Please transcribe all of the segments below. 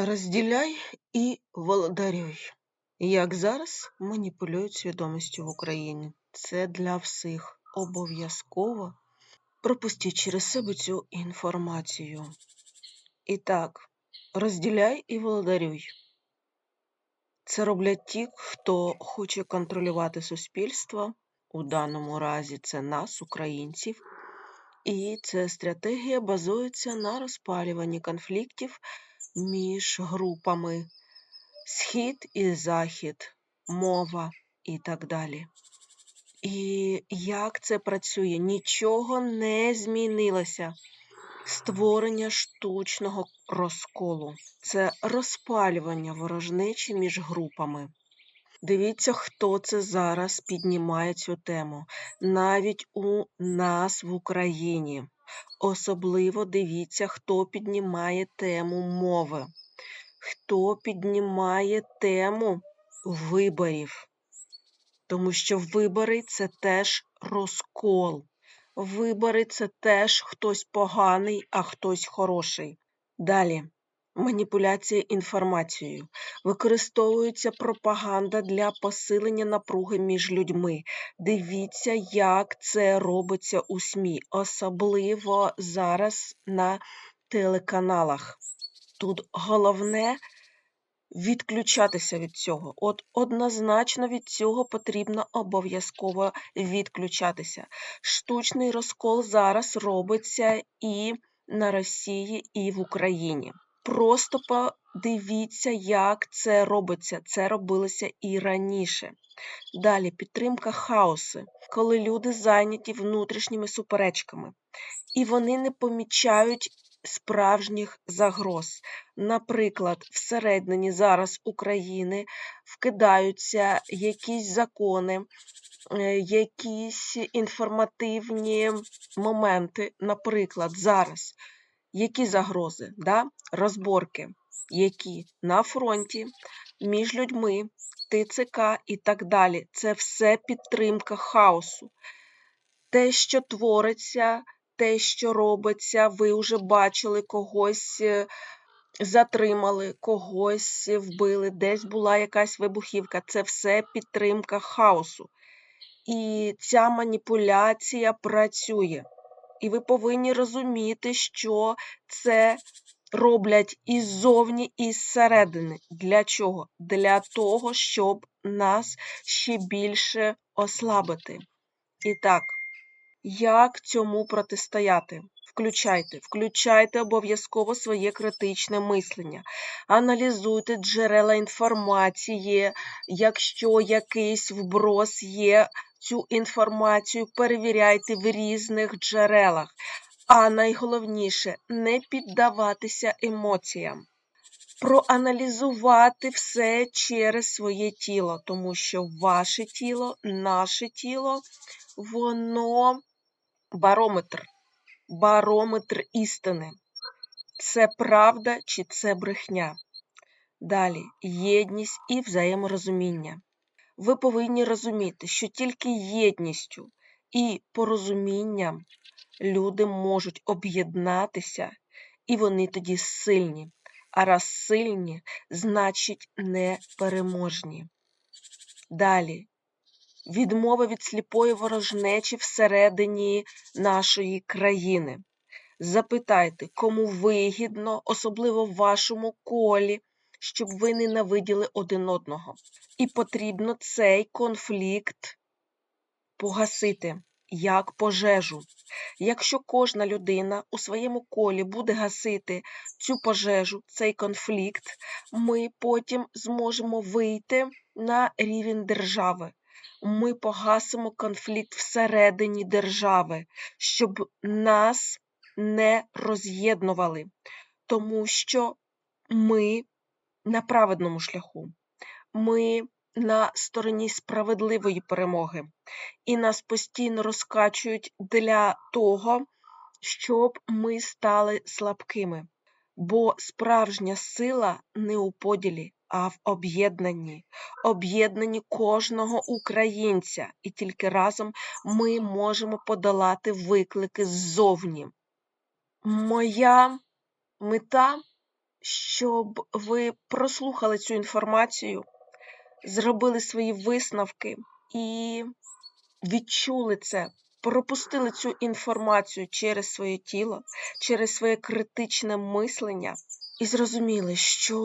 Розділяй і володарюй. Як зараз маніпулюють свідомістю в Україні. Це для всіх обов'язково. Пропустіть через себе цю інформацію. І так, розділяй і володарюй. Це роблять ті, хто хоче контролювати суспільство. У даному разі це нас, українців. І ця стратегія базується на розпалюванні конфліктів між групами Схід і Захід, мова і так далі. І як це працює? Нічого не змінилося. Створення штучного розколу це розпалювання ворожнечі між групами. Дивіться, хто це зараз піднімає цю тему. Навіть у нас в Україні. Особливо дивіться, хто піднімає тему мови, хто піднімає тему виборів. Тому що вибори це теж розкол. Вибори це теж хтось поганий, а хтось хороший. Далі. Маніпуляція інформацією. Використовується пропаганда для посилення напруги між людьми. Дивіться, як це робиться у СМІ, особливо зараз на телеканалах. Тут головне відключатися від цього. От однозначно від цього потрібно обов'язково відключатися. Штучний розкол зараз робиться і на Росії, і в Україні. Просто подивіться, як це робиться. Це робилося і раніше. Далі підтримка хаосу, коли люди зайняті внутрішніми суперечками, і вони не помічають справжніх загроз. Наприклад, всередині зараз України вкидаються якісь закони, е, якісь інформативні моменти, наприклад, зараз. Які загрози? Да? Розборки, які на фронті, між людьми, ТЦК і так далі. Це все підтримка хаосу. Те, що твориться, те, що робиться, ви вже бачили когось. е, Затримали, когось вбили, десь була якась вибухівка. Це все підтримка хаосу. І ця маніпуляція працює. І ви повинні розуміти, що це роблять іззовні, і зсередини. Для чого? Для того, щоб нас ще більше ослабити. І так, як цьому протистояти? Включайте, включайте обов'язково своє критичне мислення, аналізуйте джерела інформації, якщо якийсь вброс є, цю інформацію перевіряйте в різних джерелах. А найголовніше не піддаватися емоціям. Проаналізувати все через своє тіло, тому що ваше тіло, наше тіло, воно барометр, барометр істини. Це правда чи це брехня. Далі єдність і взаєморозуміння. Ви повинні розуміти, що тільки єдністю і порозумінням люди можуть об'єднатися, і вони тоді сильні. А раз сильні, значить непереможні. Далі. Відмова від сліпої ворожнечі всередині нашої країни. Запитайте, кому вигідно, особливо в вашому колі, щоб ви ненавиділи один одного. І потрібно цей конфлікт погасити як пожежу. Якщо кожна людина у своєму колі буде гасити цю пожежу, цей конфлікт, ми потім зможемо вийти на рівень держави. Ми погасимо конфлікт всередині держави, щоб нас не роз'єднували, тому що ми на праведному шляху. Ми на стороні справедливої перемоги, і нас постійно розкачують для того, щоб ми стали слабкими. Бо справжня сила не у поділі, а в об'єднанні, об'єднанні кожного українця, і тільки разом ми можемо подолати виклики ззовні. Моя мета щоб ви прослухали цю інформацію, зробили свої висновки і відчули це, пропустили цю інформацію через своє тіло, через своє критичне мислення і зрозуміли, що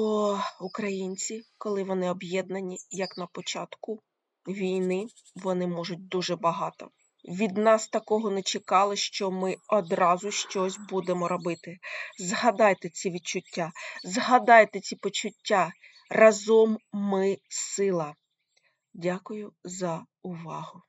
українці, коли вони об'єднані, як на початку війни, вони можуть дуже багато. Від нас такого не чекали, що ми одразу щось будемо робити. Згадайте ці відчуття, згадайте ці почуття. Разом ми сила. Дякую за увагу.